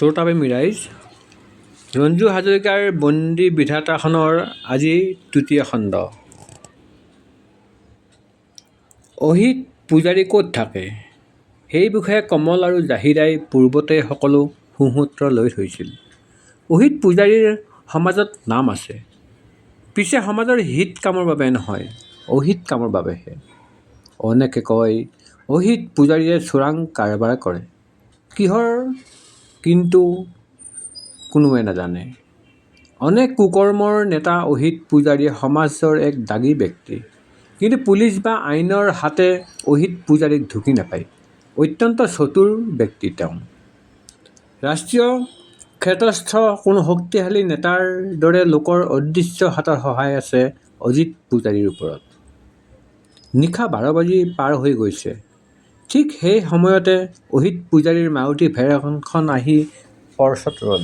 শ্ৰোতাপ্ৰেমী ৰাইজ ৰঞ্জু হাজৰিকাৰ বন্দী বিধাতাখনৰ আজি তৃতীয় খণ্ড। অহিত পূজাৰী ক'ত থাকে? সেই বিষয়ে কমল আৰু জাহিৰাই পূৰ্বতেই সকলো সুসূত্ৰ লৈ থৈছিল। অহিত পূজাৰীৰ সমাজত নাম আছে। পিছে সমাজৰ হিত কামৰ বাবে নহয় অহিত কামৰ বাবেহে। অনেকে কয় অহিত পূজাৰীয়ে চোৰাং কাৰবাৰ কৰে। কিহৰ কিন্তু কোনোৱে নাজানে। অনেক কুকৰ্মৰ নেতা অহিত পূজাৰী সমাজৰ এক দাগী ব্যক্তি। কিন্তু পুলিচ বা আইনৰ হাতে অহিত পূজাৰীক ঢুকি নাপায়। অত্যন্ত চতুৰ ব্যক্তি তেওঁ। ৰাষ্ট্ৰীয় ক্ষেত্ৰস্থ কোনো শক্তিশালী নেতাৰ দৰে লোকৰ অদৃশ্য হাতৰ সহায় আছে অজিত পূজাৰীৰ ওপৰত। নিশা বাৰ বাজি পাৰ হৈ গৈছে। ঠিক সেই সময়তে অহিত পূজাৰীৰ মাৰুতি ভেনখন আহি পৰ্চত ৰ'ল।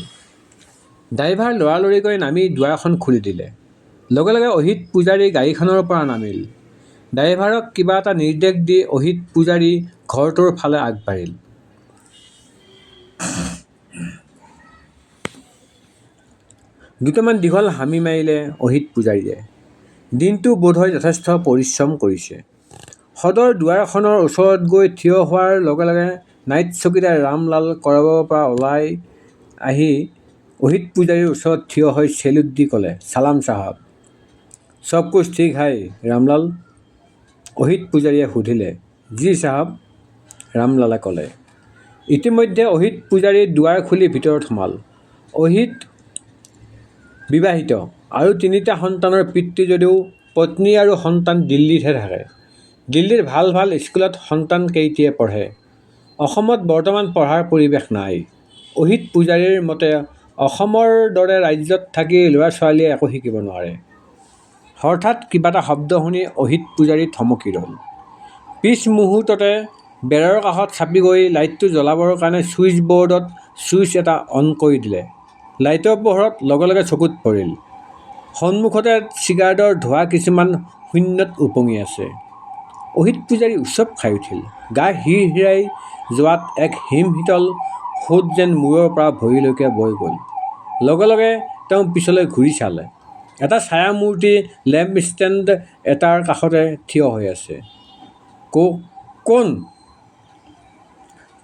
ড্ৰাইভাৰ লৰালৰিকৈ নামি দুৱাৰখন খুলি দিলে। লগে লগে অহিত পূজাৰী গাড়ীখনৰ পৰা নামিল। ড্ৰাইভাৰক কিবা এটা নিৰ্দেশ দি অহিত পূজাৰী ঘৰটোৰ ফালে আগবাঢ়িল। দুটামান দীঘল হামি মাৰিলে অহিত পূজাৰীয়ে। দিনটো বোধহয় যথেষ্ট পৰিশ্ৰম কৰিছে। সদৰ দুৱাৰখনৰ ওচৰত গৈ থিয় হোৱাৰ লগে লগে নাইট চকীদাৰ ৰামলাল কৰবাৰ পৰা ওলাই আহি অহিত পূজাৰীৰ ওচৰত থিয় হৈ চেলুট দি ক'লে চালাম চাহাব। চব কুছ ঠিক হাই ৰামলাল অহিত পূজাৰীয়ে সুধিলে জি চাহাব ৰামলালে ক'লে ইতিমধ্যে অহিত পূজাৰী দুৱাৰ খুলি ভিতৰত সোমাল। অহিত বিবাহিত আৰু তিনিটা সন্তানৰ পিতৃ যদিও পত্নী আৰু সন্তান দিল্লীতহে থাকে। দিল্লীৰ ভাল ভাল স্কুলত সন্তান কেইটিয়ে পঢ়ে। অসমত বৰ্তমান পঢ়াৰ পৰিৱেশ নাই। অহিত পূজাৰীৰ মতে অসমৰ দৰে ৰাজ্যত থাকি ল'ৰা ছোৱালীয়ে একো শিকিব নোৱাৰে। হঠাৎ কিবা এটা শব্দ শুনি অহিত পূজাৰী থমকি ৰ'ল। পিছ মুহূৰ্ততে বেৰৰ কাষত চাপি গৈ লাইটটো জ্বলাবৰ কাৰণে ছুইচ বৰ্ডত ছুইচ এটা অন কৰি দিলে। লাইটৰ পোহৰত লগে লগে চকুত পৰিল। সন্মুখতে চিগাৰেটৰ ধোঁৱা কিছুমান শূন্যত উপঙি আছে। অহিত পূজাৰী উচপ খাই উঠিল। গা হিৰহিৰাই যোৱাত এক হিম শীতল সোঁত যেন মূৰৰ পৰা ভৰিলৈকে বৈ গ'ল। লগে লগে তেওঁ পিছলৈ ঘূৰি চালে। এটা ছায়ামূৰ্তি লেম্প ষ্টেণ্ড এটাৰ কাষতে থিয় হৈ আছে। ক কোন?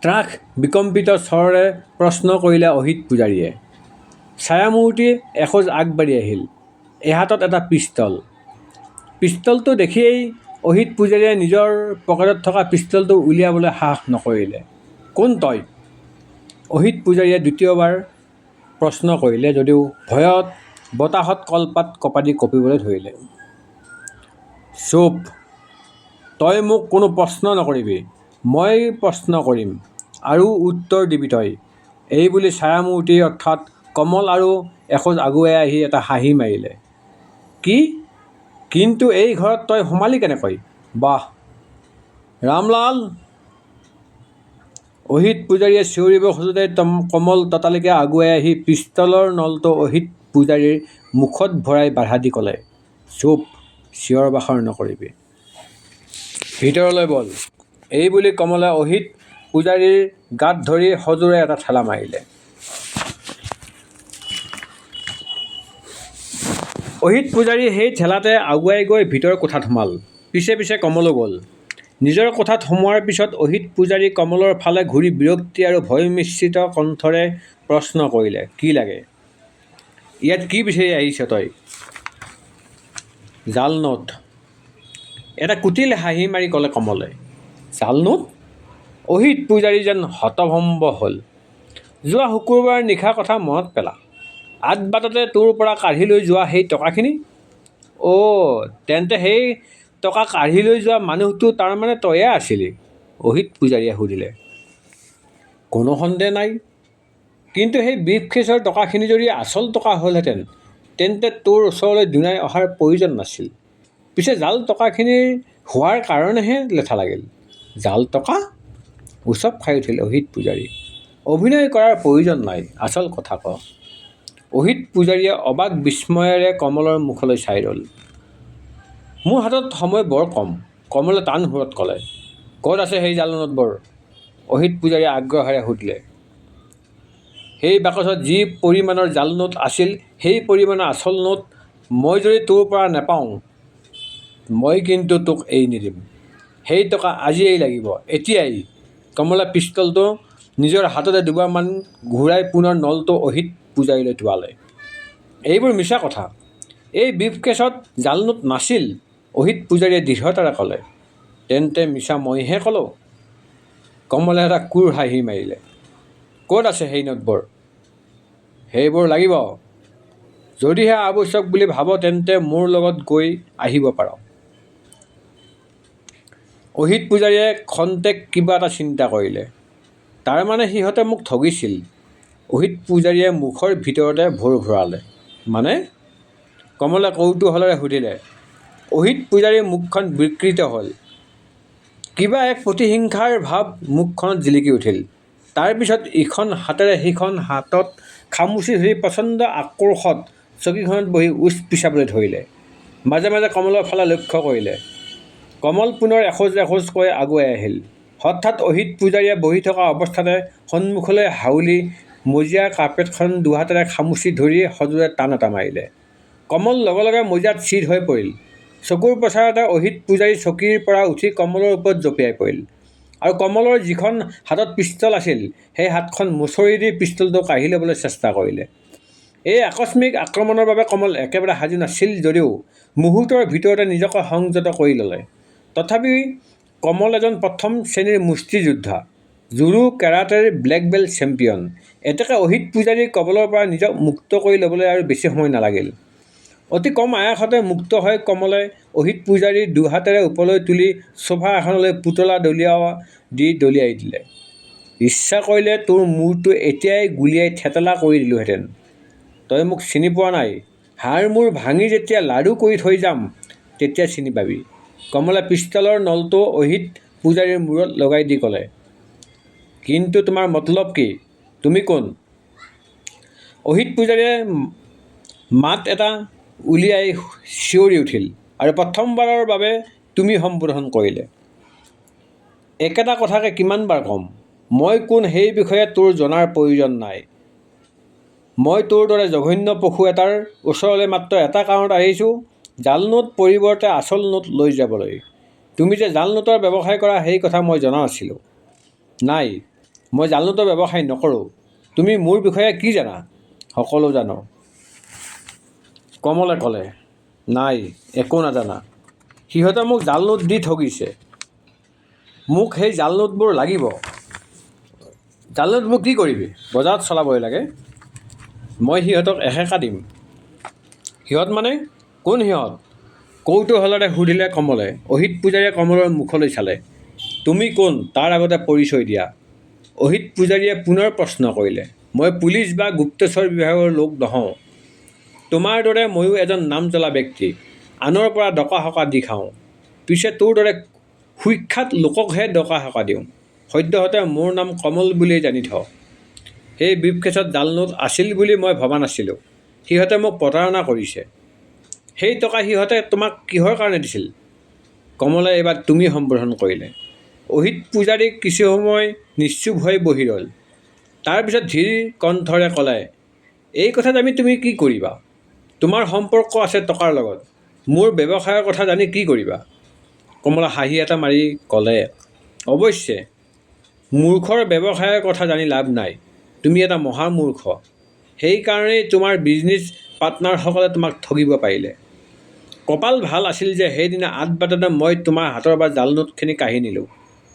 ত্ৰাস বিকম্পিত স্বৰেৰে প্ৰশ্ন কৰিলে অহিত পূজাৰীয়ে। ছায়ামূৰ্তি এখোজ আগবাঢ়ি আহিল। এহাতত এটা পিষ্টল। পিষ্টলটো দেখিয়েই অহিত পূজাৰীয়ে নিজৰ পকেটত থকা পিষ্টলটো উলিয়াবলৈ সাহস নকৰিলে। কোন তই? অহিত পূজাৰীয়ে দ্বিতীয়বাৰ প্ৰশ্ন কৰিলে যদিও ভয়ত বতাহত কলপাত কঁপাদি কঁপিবলৈ ধৰিলে। চুপ তই মোক কোনো প্ৰশ্ন নকৰিবি। মই প্ৰশ্ন কৰিম আৰু উত্তৰ দিবি তই। এইবুলি ছায়ামূৰ্তি অৰ্থাৎ কমল আৰু এখোজ আগুৱাই আহি এটা হাঁহি মাৰিলে। কি? কিন্তু এই ঘৰত তই সোমালি কেনেকৈ? বাহ! ৰামলাল, অহিত পূজাৰীয়ে চিঞৰিব খোজোঁতে কমল ততালিকে আগুৱাই আহি পিষ্টলৰ নলটো অহিত পূজাৰীৰ মুখত ভৰাই বাধা দি ক'লে, চুপ, চিঞৰ বাখৰ নকৰিবি। ভিতৰলৈ বল। এইবুলি কমলে অহিত পূজাৰীৰ গাত ধৰি সজোৰে এটা ঠেলা মাৰিলে। অহিত পূজাৰী সেই ঠেলাতে আগুৱাই গৈ ভিতৰ কোঠাত সোমাল। পিছে পিছে কমলো গ'ল। নিজৰ কোঠাত সোমোৱাৰ পিছত অহিত পূজাৰী কমলৰ ফালে ঘূৰি বিৰক্তি আৰু ভয় মিশ্ৰিত কণ্ঠৰে প্ৰশ্ন কৰিলে কি লাগে? ইয়াত কি বিচাৰি আহিছ তই? জাল নোট এটা কুটিল হাঁহি মাৰি ক'লে কমলে। জাল নোট অহিত পূজাৰী যেন হতভম্ব হ'ল। যোৱা শুকুৰবাৰ নিশাৰ কথা মনত পেলা। আদ বাটতে তোৰ পৰা কাঢ়ি লৈ যোৱা সেই টকাখিনি। অ' তেন্তে সেই টকা কাঢ়ি লৈ যোৱা মানুহটো তাৰমানে তয়ে আছিলি অহিত পূজাৰীয়ে সুধিলে। কোনো সন্দেহ নাই। কিন্তু সেই ব্ৰিফকেছৰ টকাখিনি যদি আচল টকা হ'লহেঁতেন তেন্তে তোৰ ওচৰলৈ দুনাই অহাৰ প্ৰয়োজন নাছিল। পিছে জাল টকাখিনিৰ হোৱাৰ কাৰণেহে লেঠা লাগিল। জাল টকা? উচপ খাই উঠিল অহিত পূজাৰী। অভিনয় কৰাৰ প্ৰয়োজন নাই আচল কথা ক। অহিত পূজাৰীয়ে অবাক বিস্ময়েৰে কমলৰ মুখলৈ চাই ৰ'ল। মোৰ হাতত সময় বৰ কম কমলে টান সুৰত ক'লে ক'ত আছে সেই জাল নোটবোৰ অহিত পূজাৰীয়ে আগ্ৰহেৰে সুধিলে। সেই বাকচত যি পৰিমাণৰ জাল নোট আছিল সেই পৰিমাণৰ আচল নোট মই যদি তোৰ পৰা নাপাওঁ মই কিন্তু তোক এৰি নিদিম। সেই টকা আজিয়েই লাগিব এতিয়াই। কমলা পিষ্টলটো নিজৰ হাততে দুবাৰমান ঘূৰাই পুনৰ নলটো অহিত পূজাৰীলৈ টোঁৱালে এইবোৰ মিছা কথা। এই ব্ৰিফকেছত জাল নোট নাছিল অহিত পূজাৰীয়ে দৃঢ়তাৰে ক'লে। তেন্তে মিছা মইহে ক'লোঁ। কমলে এটা কোৰ হাঁহি মাৰিলে। ক'ত আছে সেই নোটবোৰ সেইবোৰ লাগিব। যদিহে আৱশ্যক বুলি ভাব তেন্তে মোৰ লগত গৈ আহিব পাৰ। অহিত পূজাৰীয়ে খন্তেক কিবা এটা চিন্তা কৰিলে। তাৰমানে সিহঁতে মোক ঠগিছিল। অহিত পূজাৰীয়ে মুখৰ ভিতৰতে ভোৰ ভৰালে মানে কমলে কৌতূহলেৰে সুধিলে অহিত পূজাৰীৰ মুখখন বিকৃত হ'ল। কিবা এক প্ৰতিহিংসাৰ ভাৱ মুখখনত জিলিকি উঠিল। তাৰপিছত ইখন হাতেৰে সিখন হাতত খামুচি ধৰি প্ৰচণ্ড আক্ৰোশত চকীখনত বহি উচ পিচাবলৈ ধৰিলে। মাজে মাজে কমলৰ ফালে লক্ষ্য কৰিলে। কমল পুনৰ এখোজ এখোজকৈ আগুৱাই আহিল। হঠাৎ অহিত পূজাৰীয়ে বহি থকা অৱস্থাতে সন্মুখলৈ হাউলি মজিয়াৰ কাৰ্পেটখন দুহাতেৰে খামুচি ধৰি সজোৰে টান এটা মাৰিলে। কমল লগে লগে মজিয়াত চিত হৈ পৰিল। চকুৰ পচাৰতে অহিত পূজাৰী চকীৰ পৰা উঠি কমলৰ ওপৰত জঁপিয়াই পৰিল। আৰু কমলৰ যিখন হাতত পিষ্টল আছিল, সেই হাতখন মোচৰি দি পিষ্টলটো কাঢ়ি ল'বলৈ চেষ্টা কৰিলে। এই আকস্মিক আক্ৰমণৰ বাবে কমল একেবাৰে সাজু নাছিল যদিও মুহূৰ্তৰ ভিতৰতে নিজকে সংযত কৰি ল'লে। তথাপি কমল এজন প্ৰথম শ্ৰেণীৰ মুষ্টিযোদ্ধা। জুডো কেৰাটেৰ ব্লেক বেল্ট চেম্পিয়ন। এতেকে অহিত পূজাৰীৰ কবলৰ পৰা নিজক মুক্ত কৰি ল'বলৈ আৰু বেছি সময় নালাগিল। অতি কম আয়াসতে মুক্ত হৈ কমলে অহিত পূজাৰীৰ দুহাতেৰে ওপৰলৈ তুলি চোফা এখনলৈ পুতলা দলিওৱা দি দলিয়াই দিলে। ইচ্ছা কৰিলে তোৰ মূৰটো এতিয়াই গুলীয়াই থেতেলা কৰি দিলোঁহেঁতেন। তই মোক চিনি পোৱা নাই। হাড় মূৰ ভাঙি যেতিয়া লাডু কৰি থৈ যাম তেতিয়া চিনি পাবি। কমলে পিষ্টলৰ নলটো অহিত পূজাৰীৰ মূৰত লগাই দি ক'লে কিন্তু তোমাৰ মতলব কি? তুমি কোন? অহিত পূজাৰীয়ে মাত এটা উলিয়াই চিঞৰি উঠিল আৰু প্ৰথমবাৰৰ বাবে তুমি সম্বোধন কৰিলে। একেটা কথাকে কিমানবাৰ ক'ম? মই কোন সেই বিষয়ে তোৰ জনাৰ প্ৰয়োজন নাই। মই তোৰ দৰে জঘন্য পশু এটাৰ ওচৰলৈ মাত্ৰ এটা কাৰণত আহিছোঁ জাল নোট পৰিৱৰ্তে আচল নোট লৈ যাবলৈ। তুমি যে জাল নোটৰ ব্যৱসায় কৰা সেই কথা মই জনা নাছিলোঁ। নাই মই জাল নোটৰ ব্যৱসায় নকৰোঁ। তুমি মোৰ বিষয়ে কি জানা? সকলো জানো। কমলে ক'লে, নাই, একো নাজানা। সিহঁতে মোক জাল নোট দি ঠগিছে। মোক সেই জাল নোটবোৰ লাগিব। জাল নোটবোৰ কি কৰিবি? বজাৰত চলাবই লাগে। মই সিহঁতক এসেকা দিম। সিহঁত মানে? কোন সিহঁত? কৌতূহলেৰে সুধিলে কমলে। অহিত পূজাৰীয়ে কমলৰ মুখলৈ চালে। তুমি কোন? তাৰ আগতে পৰিচয় দিয়া। অহিত পূজাৰীয়ে পুনৰ প্ৰশ্ন কৰিলে মই পুলিচ বা গুপ্তচৰ বিভাগৰ লোক নহওঁ। তোমাৰ দৰে ময়ো এজন নাম জ্বলা ব্যক্তি। আনৰ পৰা ডকা হকা দি খাওঁ। পিছে তোৰ দৰে সুখ্যাত লোককহে ডকা হকা দিওঁ। সদ্যহতে মোৰ নাম কমল বুলিয়েই জানি থ সেই ব্ৰিফকেছত জাল নোট আছিল বুলি মই ভবা নাছিলোঁ। সিহঁতে মোক প্ৰতাৰণা কৰিছে। সেই টকা সিহঁতে তোমাক কিহৰ কাৰণে দিছিল? কমলে এইবাৰ তুমি সম্বোধন কৰিলে। অহিত পূজাৰীক কিছু সময় নিশ্চুপ হৈ বহি ৰ'ল। তাৰপিছত ধীৰ কণ্ঠৰে ক'লে এই কথাত আমি তুমি কি কৰিবা? তোমাৰ সম্পৰ্ক আছে টকাৰ লগত। মোৰ ব্যৱসায়ৰ কথা জানি কি কৰিবা? কমলা হাঁহি এটা মাৰি ক'লে অৱশ্যে মূৰ্খৰ ব্যৱসায়ৰ কথা জানি লাভ নাই। তুমি এটা মহামূৰ্খ। সেইকাৰণেই তোমাৰ বিজনেছ পাৰ্টনাৰসকলে তোমাক ঠগিব পাৰিলে। কপাল ভাল আছিল যে সেইদিনা আঠ বাটতে মই তোমাৰ হাতৰ পৰা জাল নোটখিনি কাঢ়ি নিলোঁ।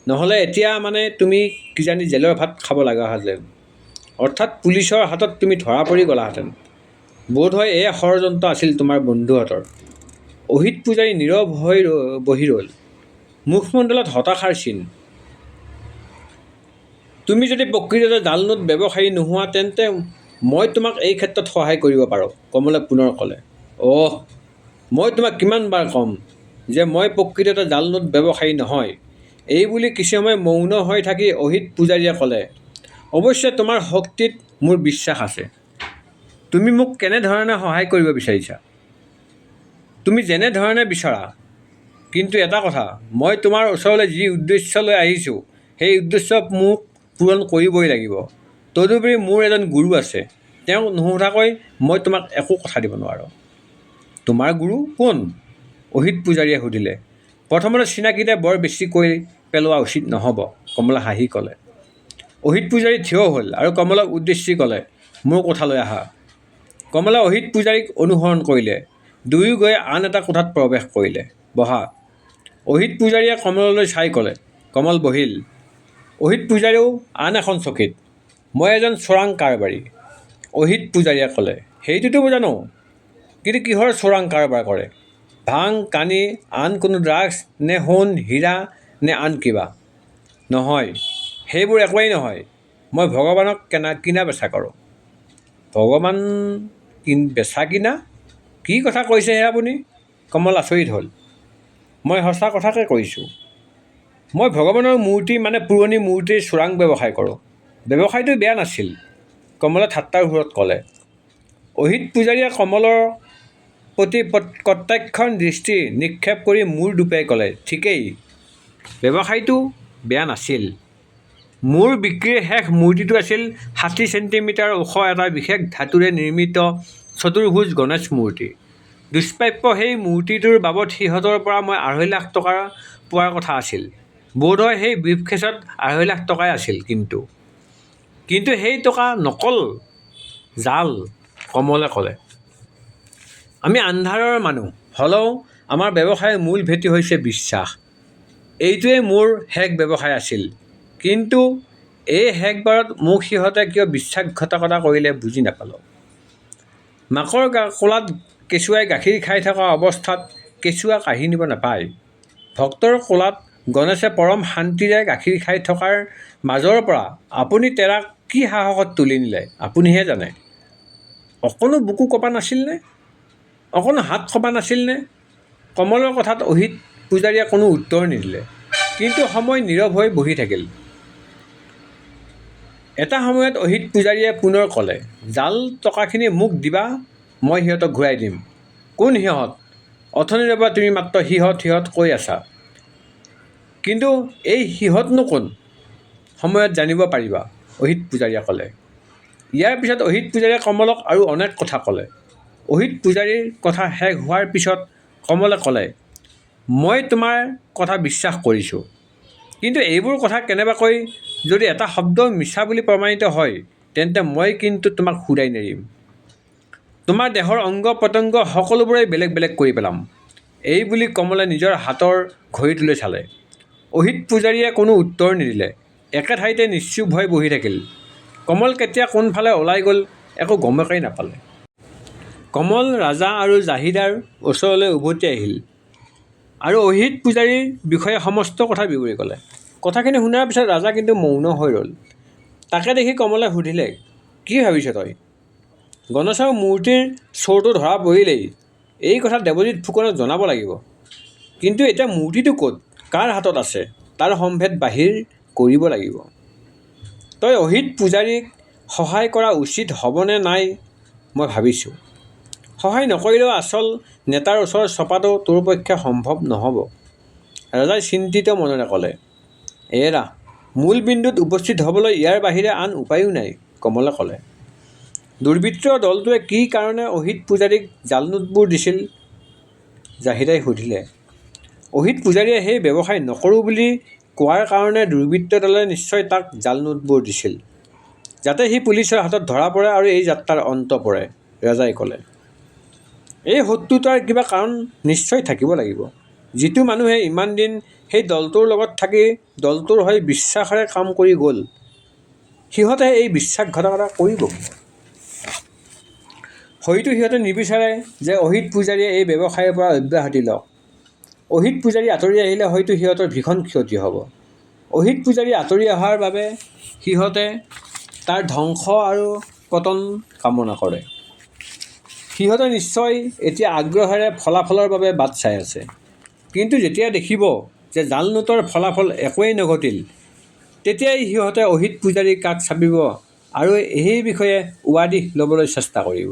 নহ'লে এতিয়া মানে তুমি কিজানি জেলৰ ভাত খাব লগা হ'লহেঁতেন। অৰ্থাৎ পুলিচৰ হাতত তুমি ধৰা পৰি গ'লাহেঁতেন। বোধহয় এয়া ষড়যন্ত্ৰ আছিল তোমাৰ বন্ধুহঁতৰ। অহিত পূজাৰী নীৰৱ হৈ বহি ৰ'ল। মুখমণ্ডলত হতাশাৰ চিন। তুমি যদি প্ৰকৃততে জাল নোট ব্যৱসায়ী নোহোৱা তেন্তে মই তোমাক এই ক্ষেত্ৰত সহায় কৰিব পাৰোঁ কমলে পুনৰ ক'লে। অহ মই তোমাক কিমানবাৰ ক'ম যে মই প্ৰকৃততে জাল নোট ব্যৱসায়ী নহয়। এই বুলি কিছু সময় মৌন হৈ থাকি অহিত পূজাৰীয়ে ক'লে, অৱশ্যে তোমাৰ শক্তিত মোৰ বিশ্বাস আছে। তুমি মোক কেনেধৰণে সহায় কৰিব বিচাৰিছা? তুমি যেনেধৰণে বিচৰা, কিন্তু এটা কথা, মই তোমাৰ ওচৰলৈ যি উদ্দেশ্য লৈ আহিছোঁ, সেই উদ্দেশ্য মোক পূৰণ কৰিবই লাগিব। তদুপৰি মোৰ এজন গুৰু আছে তেওঁক নুসুধাকৈ মই তোমাক একো কথা দিব নোৱাৰোঁ। তোমাৰ গুৰু কোন? অহিত পূজাৰীয়ে সুধিলে, প্ৰথমতে চিনাকিতে বৰ বেছি কৈ পেলোৱা উচিত নহ'ব। কমলা হাঁহি ক'লে। অহিত পূজাৰী থিয় হ'ল আৰু কমলক উদ্দেশ্যি ক'লে মোৰ কোঠালৈ আহা। কমলা অহিত পূজাৰীক অনুসৰণ কৰিলে। দুয়ো গৈ আন এটা কোঠাত প্ৰৱেশ কৰিলে। বহা। অহিত পূজাৰীয়ে কমললৈ চাই ক'লে কমল বহিল। অহিত পূজাৰীও আন এখন চকীত মই এজন চোৰাং কাৰবাৰী। অহিত পূজাৰীয়ে ক'লে সেইটোতো মই জানো কিন্তু কিহৰ চোৰাং কাৰবাৰ কৰে? ভাং কানি আন কোনো ড্ৰাগছ নে সোণ হীৰা নে আন কিবা। নহয়, সেইবোৰ একোৱেই নহয়। মই ভগৱানক কেনা কিনা বেচা কৰোঁ। ভগৱান কিন, বেচা কিনা? কি কথা কৈছে হে আপুনি? কমল আচৰিত হ'ল। মই সঁচা কথাকে কৈছোঁ। মই ভগৱানৰ মূৰ্তি মানে পুৰণি মূৰ্তিৰ চোৰাং ব্যৱসায় কৰোঁ। ব্যৱসায়টো বেয়া নাছিল, কমলে ঠাট্টাৰ সুৰত ক'লে। অহিত পূজাৰীয়ে কমলৰ প্ৰতি কটাক্ষণ দৃষ্টি নিক্ষেপ কৰি মূৰ দুপাই ক'লে, ঠিকেই ব্যৱসায়টো বেয়া নাছিল। মোৰ বিক্ৰীৰ শেষ মূৰ্তিটো আছিল ষাঠি চেণ্টিমিটাৰ ওখ এটা বিশেষ ধাতুৰে নিৰ্মিত চতুৰ্ভুজ গণেশ মূৰ্তি। দুষ্প্ৰাপ্য সেই মূৰ্তিটোৰ বাবদ সিহঁতৰ পৰা মই আঢ়ৈ লাখ টকা পোৱাৰ কথা আছিল। বোধহয় সেই ব্ৰিফকেছত আঢ়ৈ লাখ টকাই আছিল কিন্তু। কিন্তু সেই টকা নকল জাল কমলে ক'লে। আমি আন্ধাৰৰ মানুহ হ'লেও আমাৰ ব্যৱসায়ৰ মূল ভেটি হৈছে বিশ্বাস। এইটোৱেই মোৰ শেষ ব্যৱসায় আছিল। কিন্তু এই শেষবাৰত মোক সিহঁতে কিয় বিশ্বাসঘাতকতা কৰিলে বুজি নাপালোঁ। মাকৰ কোলাত কেঁচুৱাই গাখীৰ খাই থকা অৱস্থাত কেঁচুৱা কাঢ়ি নিব নাপায়। ভক্তৰ কোলাত গণেশে পৰম শান্তিৰে গাখীৰ খাই থকাৰ মাজৰ পৰা আপুনি তেৰাক কি সাহসত তুলি নিলে আপুনিহে জানে। অকণো বুকু কপা নাছিলনে অকণো হাত কপা নাছিলনে কমলৰ কথাত অহিত পূজাৰীয়ে কোনো উত্তৰ নিদিলে। কিন্তু সময় নীৰৱ হৈ বহি থাকিল। এটা সময়ত অহিত পূজাৰীয়ে পুনৰ ক'লে জাল টকাখিনি মোক দিবা মই সিহঁতক ঘূৰাই দিম। কোন সিহঁত? অথনিৰে পৰা তুমি মাত্ৰ সিহঁত সিহঁত কৈ আছা। কিন্তু এই সিহঁতনো কোন? সময়ত জানিব পাৰিবা অহিত পূজাৰীয়ে ক'লে। ইয়াৰ পিছত অহিত পূজাৰীয়ে কমলক আৰু অনেক কথা ক'লে। অহিত পূজাৰীৰ কথা শেষ হোৱাৰ পিছত কমলে ক'লে মই তোমাৰ কথা বিশ্বাস কৰিছোঁ। কিন্তু এইবোৰ কথা কেনেবাকৈ যদি এটা শব্দ মিছা বুলি প্ৰমাণিত হয় তেন্তে মই কিন্তু তোমাক শুদাই নেৰিম। তোমাৰ দেহৰ অংগ প্ৰত্যংগ সকলোবোৰেই বেলেগ বেলেগ কৰি পেলাম। এই বুলি কমলে নিজৰ হাতৰ ঘড়ীটোলৈ চালে। অহিত পূজাৰীয়ে কোনো উত্তৰ নিদিলে। একে ঠাইতে নিশ্চুপ হৈ বহি থাকিল। কমল কেতিয়া কোনফালে ওলাই গ'ল একো গমকেই নাপালে। কমল ৰাজা আৰু জাহিদাৰ ওচৰলৈ উভতি আহিল। আৰু অহিত পূজাৰীৰ বিষয়ে সমস্ত কথা বিৱৰি ক'লে। কথাখিনি শুনাৰ পিছত ৰাজা কিন্তু মৌন হৈ ৰ'ল। তাকে দেখি কমলে সুধিলে, কি ভাবিছ তই? গণেশৰ মূৰ্তিৰ চোৰটো ধৰা পৰিলেই। এই কথা দেৱজিৎ ফুকনক জনাব লাগিব। কিন্তু এতিয়া মূৰ্তিটো ক'ত? কাৰ হাতত আছে? তাৰ সম্ভেদ বাহিৰ কৰিব লাগিব। তই অহিত পূজাৰীক সহায় কৰা উচিত হ'বনে নাই মই ভাবিছোঁ। সহায় নকৰিলেও আচল নেতাৰ ওচৰত চপাটো তোৰ পক্ষে সম্ভৱ নহ'ব। ৰজাই চিন্তিত মনেৰে ক'লে এৰা মূল বিন্দুত উপস্থিত হ'বলৈ ইয়াৰ বাহিৰে আন উপায়ো নাই কমলে ক'লে। দুৰ্বৃত্তৰ দলটোৱে কি কাৰণে অহিত পূজাৰীক জাল নোটবোৰ দিছিল? জাহিদাই সুধিলে অহিত পূজাৰীয়ে সেই ব্যৱসায় নকৰোঁ বুলি কোৱাৰ কাৰণে দুৰ্বৃত্ত দলে নিশ্চয় তাক জাল নোটবোৰ দিছিল যাতে সি পুলিচৰ হাতত ধৰা পৰে আৰু এই যাত্ৰাৰ অন্ত পৰে ৰজাই ক'লে। এই শত্ৰুতাৰ কিবা কাৰণ নিশ্চয় থাকিব লাগিব। যিটো মানুহে ইমান দিন সেই দলটোৰ লগত থাকি দলটোৰ হৈ বিশ্বাসেৰে কাম কৰি গ'ল সিহঁতে এই বিশ্বাসঘাতকতা কৰিব হয়তো সিহঁতে নিবিচাৰে যে অহিত পূজাৰীয়ে এই ব্যৱসায়ৰ পৰা অব্যাহতি লওক। অহিত পূজাৰী আঁতৰি আহিলে হয়তো সিহঁতৰ ভীষণ ক্ষতি হ'ব। অহিত পূজাৰী আঁতৰি অহাৰ বাবে সিহঁতে তাৰ ধ্বংস আৰু পতন কামনা কৰে। সিহঁতে নিশ্চয় এতিয়া আগ্ৰহেৰে ফলাফলৰ বাবে বাট চাই আছে। কিন্তু যেতিয়া দেখিব যে জাল নোটৰ ফলাফল একোৱেই নঘটিল, তেতিয়াই সিহঁতে অহিত পূজাৰীৰ কাষ চাপিব আৰু এই বিষয়ে উৱাদিহ ল'বলৈ চেষ্টা কৰিব।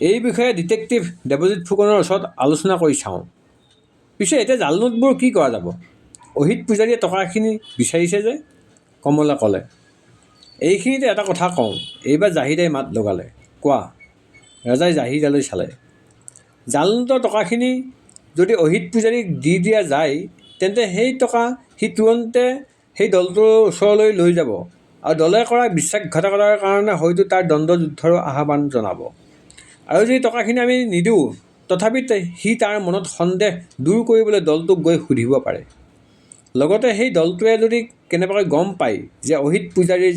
এই বিষয়ে ডিটেক্টিভ দেৱজিৎ ফুকনৰ ওচৰত আলোচনা কৰি চাওঁ। পিছে এতিয়া জাল নোটবোৰ কি কৰা যাব? অহিত পূজাৰীয়ে টকাখিনি বিচাৰিছে যে? কমলে ক'লে। এইখিনিতে এটা কথা কওঁ, এইবাৰ জাহিদাই মাত লগালে। কোৱা। ৰজাই চালে জাল নোটৰ টকাখিনি যদি অহিত পূজাৰীক দি দিয়া যায় তেন্তে সেই টকা সি তুৰন্তে সেই দলটোৰ ওচৰলৈ লৈ যাব আৰু দলে কৰা বিশ্বাসঘাতকতাৰ কাৰণে হয়তো তাৰ দণ্ডযুদ্ধৰো আহ্বান জনাব। আৰু যদি টকাখিনি আমি নিদিওঁ তথাপি সি তাৰ মনত সন্দেহ দূৰ কৰিবলৈ দলটোক গৈ সুধিব পাৰে। লগতে সেই দলটোৱে যদি কেনেবাকৈ গম পায় যে অহিত পূজাৰীৰ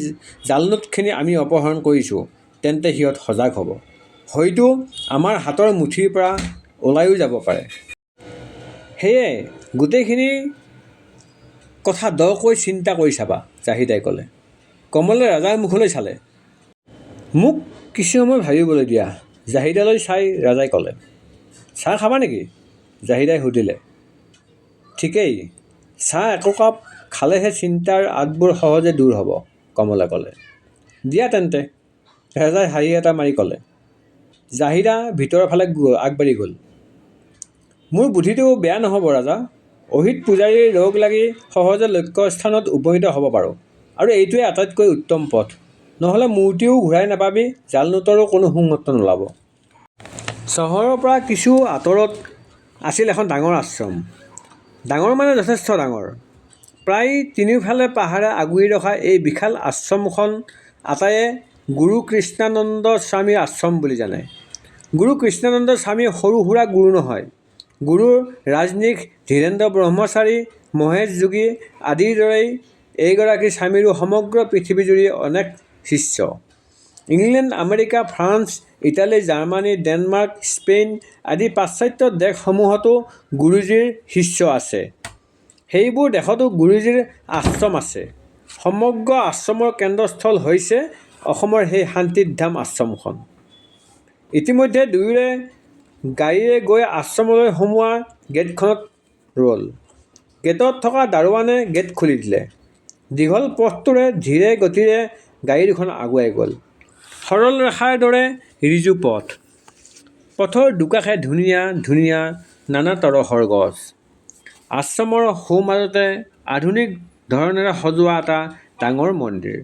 জালনোটখিনি আমি অপহৰণ কৰিছোঁ তেন্তে সিহঁত সজাগ হ'ব। হয়তো আমাৰ হাতৰ মুঠিৰ পৰা ওলাইও যাব পাৰে। সেয়ে গোটেইখিনি কথা দকৈ চিন্তা কৰি চাবা জাহিদাই ক'লে। কমলে ৰজাৰ মুখলৈ চালে। মোক কিছু সময় ভাবিবলৈ দিয়া জাহিদালৈ চাই ৰাজাই ক'লে। চাহ খাবা নেকি? জাহিদাই সুধিলে। ঠিকেই চাহ একোকাপ খালেহে চিন্তাৰ আঁতবোৰ সহজে দূৰ হ'ব কমলে ক'লে। দিয়া তেন্তে ৰজাই হাঁহি এটা মাৰি ক'লে। জাহিদা ভিতৰৰ ফালে আগবাঢ়ি গ'ল। মোৰ বুদ্ধিটো বেয়া নহ'ব ৰাজা। অহিত পূজাৰীৰ ৰোগ লাগি সহজে লক্ষ্যস্থানত উপনীত হ'ব পাৰোঁ। আৰু এইটোৱে আটাইতকৈ উত্তম পথ। নহ'লে মূৰ্তিও ঘূৰাই নাপাবি জাল নোটৰো কোনো সুমত নোলাব। চহৰৰ পৰা কিছু আঁতৰত আছিল এখন ডাঙৰ আশ্ৰম। ডাঙৰ মানে যথেষ্ট ডাঙৰ। প্ৰায় তিনিওফালে পাহাৰে আগুৰি ৰখা এই বিশাল আশ্ৰমখন আটায়ে গুৰু কৃষ্ণানন্দ স্বামীৰ আশ্ৰম বুলি জানে। গুৰু কৃষ্ণানন্দ স্বামী সৰু সুৰা গুৰু নহয়। গুৰু ৰাজনীশ ধীৰেন্দ্ৰ ব্ৰহ্মচাৰী, মহেশ যোগী আদিৰ দৰেই এইগৰাকী স্বামীৰো সমগ্ৰ পৃথিৱীজুৰি অনেক শিষ্য। England, America, France, Italy, Germany, Denmark, Spain আদি পাশ্চাত্য দেশসমূহতো গুৰুজীৰ শিষ্য আছে। সেইবোৰ দেশতো গুৰুজীৰ আশ্ৰম আছে। সমগ্ৰ আশ্ৰমৰ কেন্দ্ৰস্থল হৈছে অসমৰ সেই শান্তিধাম আশ্ৰমখন। ইতিমধ্যে দুয়োৰে গাড়ীৰে গৈ আশ্ৰমলৈ সোমোৱা গেটখনত ৰ'ল। গেটত থকা দাৰোৱানে গেট খুলি দিলে। দীঘল পথটোৰে ধীৰে গতিৰে গাড়ী দুখন আগুৱাই গ'ল। সৰল ৰেখাৰ দৰে ৰিজু পথ। পথৰ দুকাষে ধুনীয়া ধুনীয়া নানা তৰহৰ গছ। আশ্ৰমৰ সোঁমাজতে আধুনিক ধৰণেৰে সজোৱা এটা ডাঙৰ মন্দিৰ।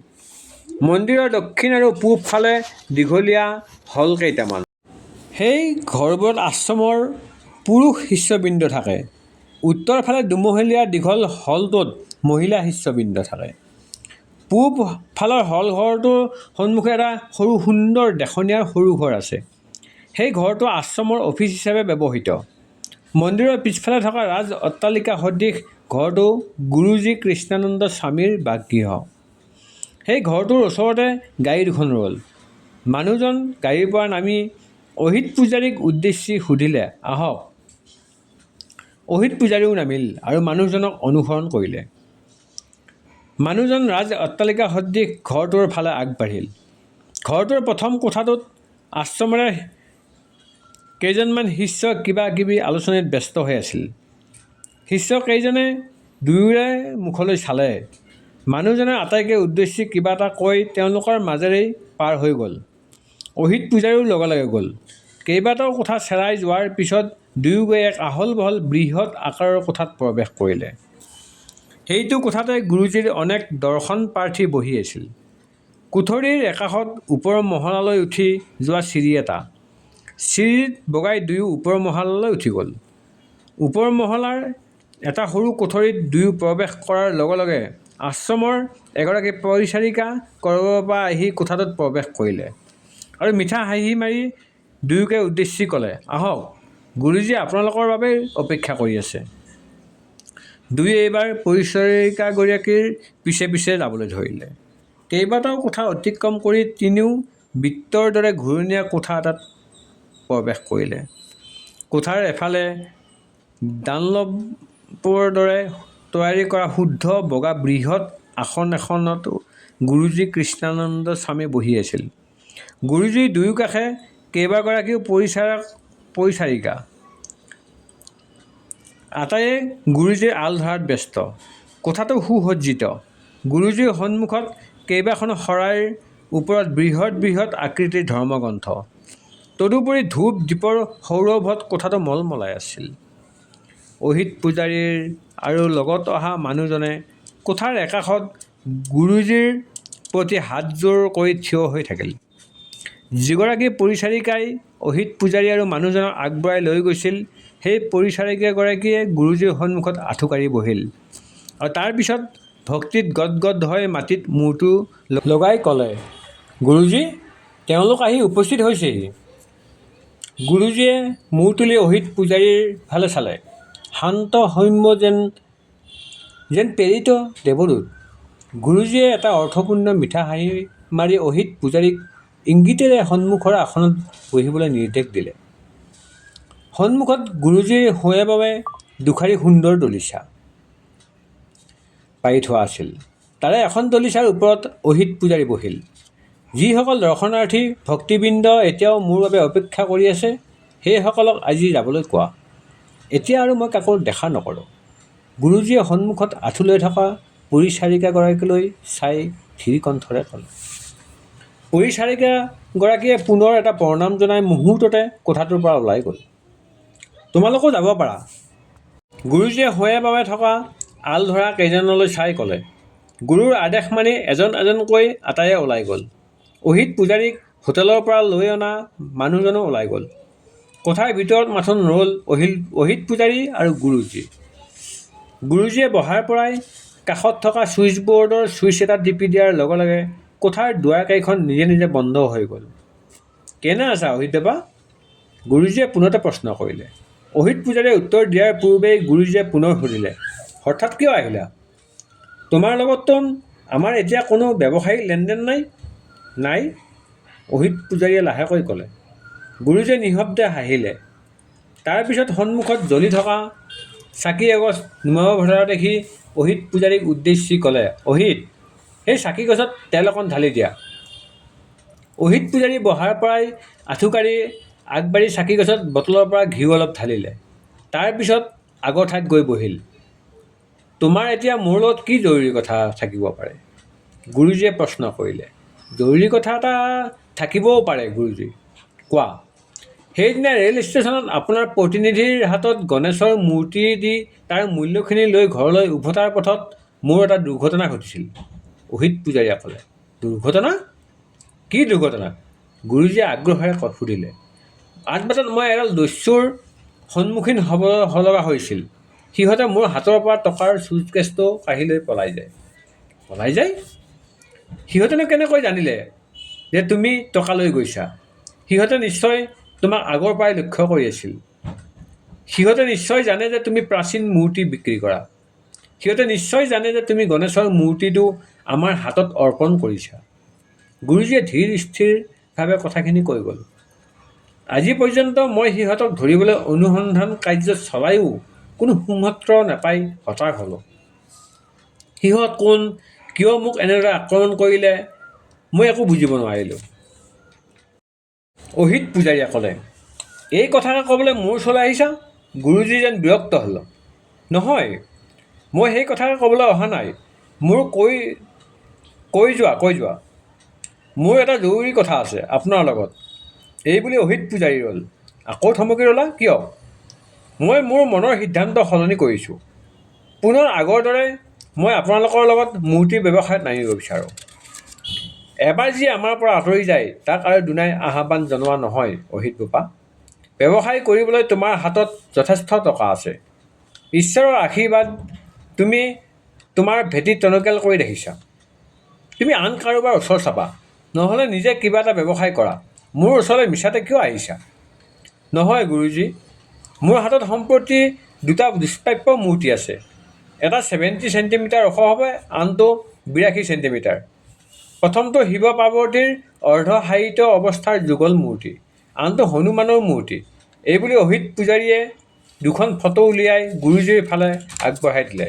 মন্দিৰৰ দক্ষিণ আৰু পূব ফালে দীঘলীয়া হল কেইটামান সেই ঘৰবোৰত আশ্ৰমৰ পুৰুষ শিষ্যবৃন্দ থাকে। উত্তৰ ফালে দুমহলীয়া দীঘল হলটোত মহিলা শিষ্যবৃন্দ থাকে। পূব ফালৰ হল ঘৰটোৰ সন্মুখে এটা সৰু সুন্দৰ দেখনীয়া সৰু ঘৰ আছে। সেই ঘৰটো আশ্ৰমৰ অফিচ হিচাপে ব্যৱহৃত। মন্দিৰৰ পিছফালে থকা ৰাজ অট্টালিকা সদৃশ ঘৰটো গুৰুজী কৃষ্ণানন্দ স্বামীৰ বাসগৃহ। সেই ঘৰটোৰ ওচৰতে গাড়ী দুখন ৰ'ল। মানুহজন গাড়ীৰ পৰা নামি অহিত পূজাৰীক উদ্দেশ্যি সুধিলে আহক। অহিত পূজাৰীও নামিল আৰু মানুহজনক অনুসৰণ কৰিলে। মানুহজন ৰাজ অট্টালিকা সদৃশ ঘৰটোৰ ফালে আগবাঢ়িল। ঘৰটোৰ প্ৰথম কোঠাটোত আশ্ৰমৰে কেইজনমান শিষ্য কিবা কিবি আলোচনাত ব্যস্ত হৈ আছিল। শিষ্যকেইজনে দুয়োৰে মুখলৈ চালে। মানুহজনে আটাইকে উদ্দেশ্যি কিবা এটা কৈ তেওঁলোকৰ মাজেৰেই পাৰ হৈ গ'ল। অহিত পূজাৰীও লগে লগে গ'ল। কেইবাটাও কোঠা চেৰাই যোৱাৰ পিছত দুয়ো গৈ এক আহল বহল বৃহৎ আকাৰৰ কোঠাত প্ৰৱেশ কৰিলে। সেইটো কোঠাতে গুৰুজীৰ অনেক দৰ্শন প্ৰাৰ্থী বহি আছিল। কোঠৰীৰ একাষত ওপৰৰ মহলালৈ উঠি যোৱা চিৰি এটা। চিৰিত বগাই দুয়ো ওপৰৰ মহলালৈ উঠি গ'ল। ওপৰ মহলাৰ এটা সৰু কোঠৰীত দুয়ো প্ৰৱেশ কৰাৰ লগে লগে আশ্ৰমৰ এগৰাকী পৰিচাৰিকা ক'ৰবাৰ পৰা আহি কোঠাটোত প্ৰৱেশ কৰিলে। আৰু মিঠা হাঁহি মাৰি দুয়োকে উদ্দেশ্যি ক'লে, আহক গুৰুজী আপোনালোকৰ বাবেই অপেক্ষা কৰি আছে। দুয়ে এইবাৰ পৰিচাৰিকাগৰাকীৰ পিছে পিছে যাবলৈ ধৰিলে। কেইবাটাও কোঠা অতিক্ৰম কৰি তিনিও বৃত্তৰ দৰে ঘূৰণীয়া কোঠা এটাত প্ৰৱেশ কৰিলে। কোঠাৰ এফালে ডানলপৰ দৰে তৈয়াৰী কৰা শুদ্ধ বগা বৃহৎ আসন এখনত গুৰুজী কৃষ্ণানন্দ স্বামী বহি আছিল। গুৰুজীৰ দুয়োকাষে কেইবাগৰাকীও পৰিচাৰক, পৰিচাৰিকা। আটাইয়ে গুৰুজীৰ আল ধৰাত ব্যস্ত। কোঠাটো সুসজ্জিত। গুৰুজীৰ সন্মুখত কেইবাখনো শৰাইৰ ওপৰত বৃহৎ বৃহৎ আকৃতিৰ ধৰ্মগ্ৰন্থ। তদুপৰি ধূপ, দীপৰ সৌৰভত কোঠাটো মলমলাই আছিল। অহিত পূজাৰীৰ আৰু লগত অহা মানুহজনে কোঠাৰ একাষত গুৰুজীৰ প্ৰতি হাতযোৰ কৰি থিয় হৈ থাকিল। যিগৰাকী পৰিচাৰিকাই অহিত পূজাৰী আৰু মানুহজনক আগবঢ়াই লৈ গৈছিল, সেই পৰিচাৰিকাগৰাকীয়ে গুৰুজীৰ সন্মুখত আঁঠু কাঢ়ি বহিল। আৰু তাৰপিছত ভক্তিত গদগদ হৈ মাটিত মূৰটো লগাই ক'লে, গুৰুজী, তেওঁলোক আহি উপস্থিত হৈছেহি। গুৰুজীয়ে মূৰ তুলি অহিত পূজাৰীৰ ফালে চালে। শান্ত সৌম্য যেন যেন প্ৰেৰিত দেৱদূত। গুৰুজীয়ে এটা অৰ্থপূৰ্ণ মিঠা হাঁহি মাৰি অহিত পূজাৰীক ইংগিতেৰে সন্মুখৰ আসনত বহিবলৈ নিৰ্দেশ দিলে। সন্মুখত গুৰুজীৰ শোৱাৰ বাবে দুশাৰী সুন্দৰ দলিচা পাৰি থোৱা আছিল। তাৰে এখন দলিচাৰ ওপৰত অহিত পূজাৰী বহিল। যিসকল দৰ্শনাৰ্থী, ভক্তিবৃন্দ এতিয়াও মোৰ বাবে অপেক্ষা কৰি আছে, সেইসকলক আজি যাবলৈ কোৱা। এতিয়া আৰু মই কাকো দেখা নকৰোঁ। গুৰুজীয়ে সন্মুখত আঁঠু লৈ থকা পৰিচাৰিকাগৰাকীলৈ চাই ধীৰ কণ্ঠৰে ক'লে। পৰিচাৰিকাগৰাকীয়ে পুনৰ এটা প্ৰণাম জনাই মুহূৰ্ততে কোঠাটোৰ পৰা ওলাই গ'ল। তোমালোকো যাব পাৰা। গুৰুজীয়ে শোৱাৰ বাবে থকা আল ধৰা কেইজনলৈ চাই ক'লে। গুৰুৰ আদেশ মানি এজন এজনকৈ আটায়ে ওলাই গ'ল। অহিত পূজাৰীক হোটেলৰ পৰা লৈ অনা মানুহজনো ওলাই গ'ল। কোঠাৰ ভিতৰত মাথোন ৰ'ল অহিল অহিত পূজাৰী আৰু গুৰুজী। গুৰুজীয়ে বহাৰ পৰাই কাষত থকা ছুইচ বৰ্ডৰ ছুইচ এটা টিপি দিয়াৰ লগে লগে কোঠাৰ দুৱাৰকেইখন নিজে নিজে বন্ধ হৈ গ'ল। কেনে আছা অহিত বাবা? গুৰুজীয়ে পোনতে প্ৰশ্ন কৰিলে। অহিত পূজাৰীয়ে উত্তৰ দিয়াৰ পূৰ্বেই গুৰুজীয়ে পুনৰ সুধিলে হঠাৎ কিয় আহিলা? তোমাৰ লগততো আমাৰ এতিয়া কোনো ব্যৱসায়িক লেনদেন নাই? নাই অহিত পূজাৰীয়ে লাহেকৈ ক'লে। গুৰুজীয়ে নিঃশব্দে হাঁহিলে। তাৰপিছত সন্মুখত জ্বলি থকা চাকি এগছ নুমাব ধৰা দেখি অহিত পূজাৰীক উদ্দেশ্যি ক'লে অহিত সেই চাকি গছত তেল অকণ ঢালি দিয়া। অহিত পূজাৰী বহাৰ পৰাই আঁঠু কাঢ়ি আগবাঢ়ি চাকি গছত বটলৰ পৰা ঘিউ অলপ ঢালিলে। তাৰপিছত আগৰ ঠাইত গৈ বহিল। তোমাৰ এতিয়া মোৰ লগত কি জৰুৰী কথা থাকিব পাৰে? গুৰুজীয়ে প্ৰশ্ন কৰিলে। জৰুৰী কথা এটা থাকিবও পাৰে গুৰুজী। কোৱা। সেইদিনা ৰেল ষ্টেচনত আপোনাৰ প্ৰতিনিধিৰ হাতত গণেশৰ মূৰ্তি দি তাৰ মূল্যখিনি লৈ ঘৰলৈ উভতাৰ পথত মোৰ এটা দুৰ্ঘটনা ঘটিছিল। অহিত পূজাৰীয়ে ক'লে দুৰ্ঘটনা? কি দুৰ্ঘটনা? গুৰুজীয়ে আগ্ৰহেৰে সুধিলে আঠবাটত মই এডাল দস্যুৰ সন্মুখীন হ'ব লগা হৈছিল। সিহঁতে মোৰ হাতৰ পৰা টকাৰ চুটকেছটো কাঢ়ি লৈ পলাই যায়। পলাই যায়? সিহঁতেনো কেনেকৈ জানিলে যে তুমি টকা লৈ গৈছা? সিহঁতে নিশ্চয় তোমাক আগৰ পৰাই লক্ষ্য কৰি আছিল। সিহঁতে নিশ্চয় জানে যে তুমি প্ৰাচীন মূৰ্তি বিক্ৰী কৰা। সিহঁতে নিশ্চয় জানে যে তুমি গণেশৰ মূৰ্তিটো আমাৰ হাতত অৰ্পণ কৰিছা। গুৰুজীয়ে ধীৰ স্থিৰভাৱে কথাখিনি কৈ গ'ল। আজি পৰ্যন্ত মই সিহঁতক ধৰিবলৈ অনুসন্ধান কাৰ্য চলায়ো কোনো সুমত্ৰ নাপাই হতাশ হ'লোঁ। সিহঁত কোন কিয় মোক এনেদৰে আক্ৰমণ কৰিলে মই একো বুজিব নোৱাৰিলোঁ। অহিত পূজাৰীয়ে ক'লে এই কথাকে ক'বলৈ মোৰ ওচৰলৈ আহিছা? গুৰুজী যেন বিৰক্ত হ'ল। নহয় মই সেই কথাকে ক'বলৈ অহা নাই। মোৰ কৈ কৈ যোৱা কৈ যোৱা। মোৰ এটা জৰুৰী কথা আছে আপোনাৰ লগত। এই বুলি অহিত পূজাৰী ৰ'ল। আকৌ থমকি ৰ'লা? কিয়? মই মোৰ মনৰ সিদ্ধান্ত সলনি কৰিছোঁ। পুনৰ আগৰ দৰে মই আপোনালোকৰ লগত মূৰ্তিৰ ব্যৱসায়ত নামিব বিচাৰোঁ। এবাৰ যি আমাৰ পৰা আঁতৰি যায় তাক আৰু দুনাই আহ্বান জনোৱা নহয় অহিত বোপা। ব্যৱসায় কৰিবলৈ তোমাৰ হাতত যথেষ্ট টকা আছে। ঈশ্বৰৰ আশীৰ্বাদ তুমি তোমাৰ ভেটি টনকিয়াল কৰি দেখিছা। তুমি আন কাৰোবাৰ ওচৰ চাবা। নহ'লে নিজে কিবা এটা ব্যৱসায় কৰা। মোৰ ওচৰলৈ মিছাতে কিয় আহিছা? নহয়, গুৰুজী। মোৰ হাতত সম্প্ৰতি দুটা দুষ্প্ৰাপ্য মূৰ্তি আছে। এটা ছেভেণ্টি চেণ্টিমিটাৰ ওখ হ'ব, আনটো বিৰাশী চেণ্টিমিটাৰ প্ৰথমটো শিৱ পাৰ্বতীৰ অৰ্ধশায়িত অৱস্থাৰ যুগল মূৰ্তি, আনটো হনুমানৰ মূৰ্তি। এইবুলি অহিত পূজাৰীয়ে দুখন ফটো উলিয়াই গুৰুজীৰ ফালে আগবঢ়াই দিলে।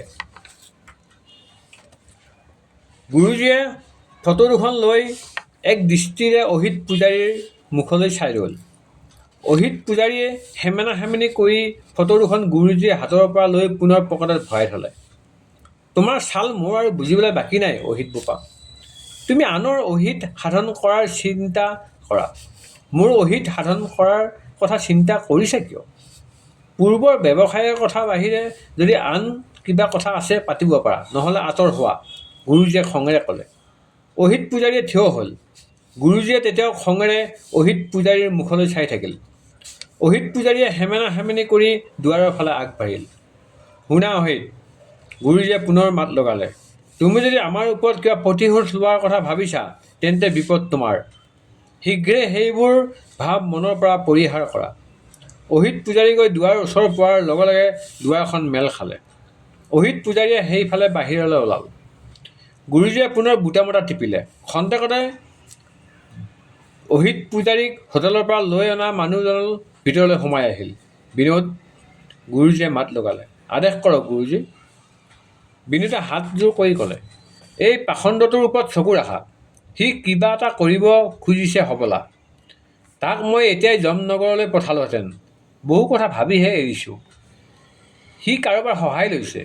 গুৰুজীয়ে ফটো দুখন লৈ এক দৃষ্টিৰে অহিত পূজাৰীৰ মুখলৈ চাই ৰ'ল। অহিত পূজাৰীয়ে হেমেনা হেমেনি কৰি ফটো দুখন গুৰুজীৰ হাতৰ পৰা লৈ পুনৰ পকেটত ভৰাই থ'লে। তোমাৰ ছাল মোৰ আৰু বুজিবলৈ বাকী নাই, অহিত বোপা। তুমি আনৰ অহিত সাধন কৰাৰ চিন্তা কৰা। মোৰ অহিত সাধন কৰাৰ কথা চিন্তা কৰিছা কিয়? পূৰ্বৰ ব্যৱসায়ৰ কথা বাহিৰে যদি আন কিবা কথা আছে, পাতিব পাৰা। নহ'লে আঁতৰ হোৱা, গুৰুজীয়ে খঙেৰে ক'লে। অহিত পূজাৰীয়ে থিয় হ'ল। গুৰুজীয়ে তেতিয়াও খঙেৰে অহিত পূজাৰীৰ মুখলৈ চাই থাকিল। অহিত পূজাৰীয়ে হেমেনা হেমেনি কৰি দুৱাৰৰ ফালে আগবাঢ়িল। শুনা অহিত, গুৰুজীয়ে পুনৰ মাত লগালে। তুমি যদি আমাৰ ওপৰত কিবা প্ৰতিশোধ লোৱাৰ কথা ভাবিছা, তেন্তে বিপদ তোমাৰ। শীঘ্ৰে সেইবোৰ ভাৱ মনৰ পৰা পৰিহাৰ কৰা। অহিত পূজাৰী গৈ দুৱাৰ ওচৰ পোৱাৰ লগে লগে দুৱাৰখন মেল খালে। অহিত পূজাৰীয়ে সেইফালে বাহিৰলৈ ওলাল। গুৰুজীয়ে পুনৰ বুটামুটা টিপিলে। খন্তেকতে অহিত পূজাৰীক হোটেলৰ পৰা লৈ অনা মানুহজন ভিতৰলৈ সোমাই আহিল। বিনোদ, গুৰুজীয়ে মাত লগালে। আদেশ কৰক গুৰুজী। বিনোদে হাতযোৰ কৰি ক'লে, এই পাখণ্ডটোৰ ওপৰত চকু ৰাখা। সি কিবা এটা কৰিব খুজিছে হ'বলা। তাক মই এতিয়াই যমনগৰলৈ পঠালোহেঁতেন। বহু কথা ভাবিহে এৰিছোঁ। সি কাৰোবাৰ সহায় লৈছে।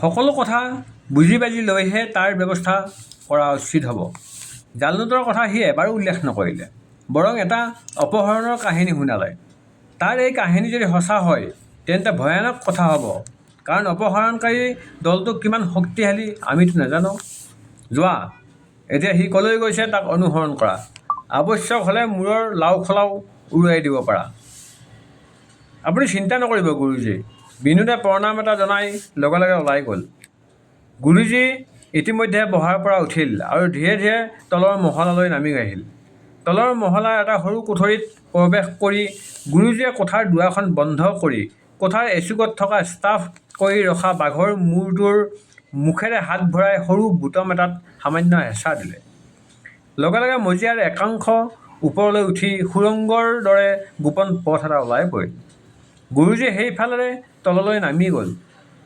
সকলো কথা বুজি বাজি লৈহে তাৰ ব্যৱস্থা কৰা উচিত হ'ব। জালনোটৰ কথা সি এবাৰো উল্লেখ নকৰিলে। বৰং এটা অপহৰণৰ কাহিনী শুনালে। তাৰ এই কাহিনী যদি সঁচা হয়, তেন্তে ভয়ানক কথা হ'ব। কাৰণ অপহৰণকাৰী দলটো কিমান শক্তিশালী আমিতো নাজানো। যোৱা, এতিয়া সি ক'লৈ গৈছে তাক অনুসৰণ কৰা। আৱশ্যক হ'লে মূৰৰ লাও খোলাও উৰুৱাই দিব পাৰা। আপুনি চিন্তা নকৰিব গুৰুজী। বিনোদে প্ৰণাম এটা জনাই লগে লগে ওলাই গ'ল। গুৰুজী ইতিমধ্যে বহাৰ পৰা উঠিল আৰু ধীৰে ধীৰে তলৰ মহলালৈ নামি আহিল। তলৰ মহলাৰ এটা সৰু কোঠৰীত প্ৰৱেশ কৰি গুৰুজীয়ে কোঠাৰ দুৱাৰখন বন্ধ কৰি কোঠাৰ এচুকত থকা ষ্টাফ কৰি ৰখা বাঘৰ মূৰটোৰ মুখেৰে হাত ভৰাই সৰু বুটম এটাত সামান্য হেঁচা দিলে। লগে লগে মজিয়াৰ একাংশ ওপৰলৈ উঠি সুৰংগৰ দৰে গোপন পথ এটা ওলাই পৰিল গুৰুজী সেইফালেৰে তললৈ নামি গ'ল।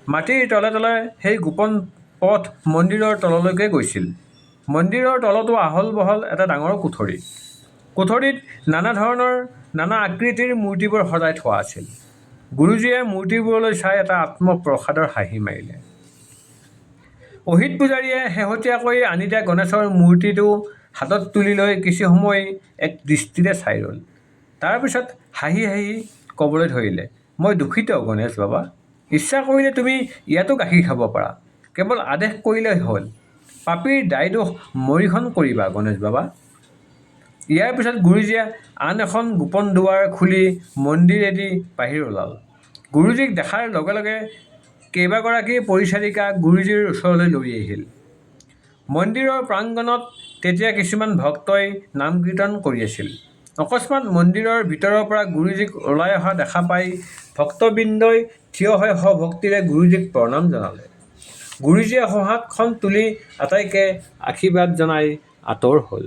মাটিৰ তলে তলে সেই গোপন পথ মন্দিৰৰ তললৈকে গৈছিল। মন্দিৰৰ তলতো আহল বহল এটা ডাঙৰ কোঠৰী। কোঠৰীত নানা ধৰণৰ নানা আকৃতিৰ মূৰ্তিবোৰ সজাই থোৱা আছিল। গুৰুজীয়ে মূৰ্তিবোৰলৈ চাই এটা আত্মপ্ৰসাদৰ হাঁহি মাৰিলে। অহিত পূজাৰীয়ে শেহতীয়াকৈ আনি দিয়া গণেশৰ মূৰ্তিটো হাতত তুলি লৈ কিছু সময় এক দৃষ্টিৰে চাই ৰ'ল। তাৰপিছত হাঁহি হাঁহি ক'বলৈ ধৰিলে। মই দুখিত গণেশ বাবা। ইচ্ছা কৰিলে তুমি ইয়াতো গাখীৰ খাব পাৰা। কেৱল আদেশ কৰিলেই হ'ল। পাপীৰ দায়দোষ মৰিখন কৰিবা গণেশ বাবা। ইয়াৰ পিছত গুৰুজীয়ে আন এখন গোপন দুৱাৰ খুলি মন্দিৰেদি বাহিৰ ওলাল। গুৰুজীক দেখাৰ লগে লগে কেইবাগৰাকী পৰিচাৰিকা গুৰুজীৰ ওচৰলৈ দৌৰি আহিল। মন্দিৰৰ প্ৰাংগণত তেতিয়া কিছুমান ভক্তই নাম কীৰ্তন কৰি আছিল। অকস্মাত মন্দিৰৰ ভিতৰৰ পৰা গুৰুজীক ওলাই অহা দেখা পাই ভক্তবৃন্দই থিয় হৈ সভক্তিৰে গুৰুজীক প্ৰণাম জনালে। গুৰুজীয়ে সোঁহাতখন তুলি আটাইকে আশীৰ্বাদ জনাই আঁতৰ হ'ল।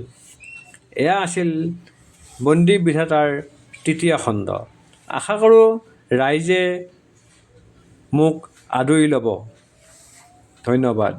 এয়া আছিল বন্দী বিধাতাৰ তৃতীয় খণ্ড। আশা কৰোঁ ৰাইজে মোক আদৰি ল'ব। ধন্যবাদ।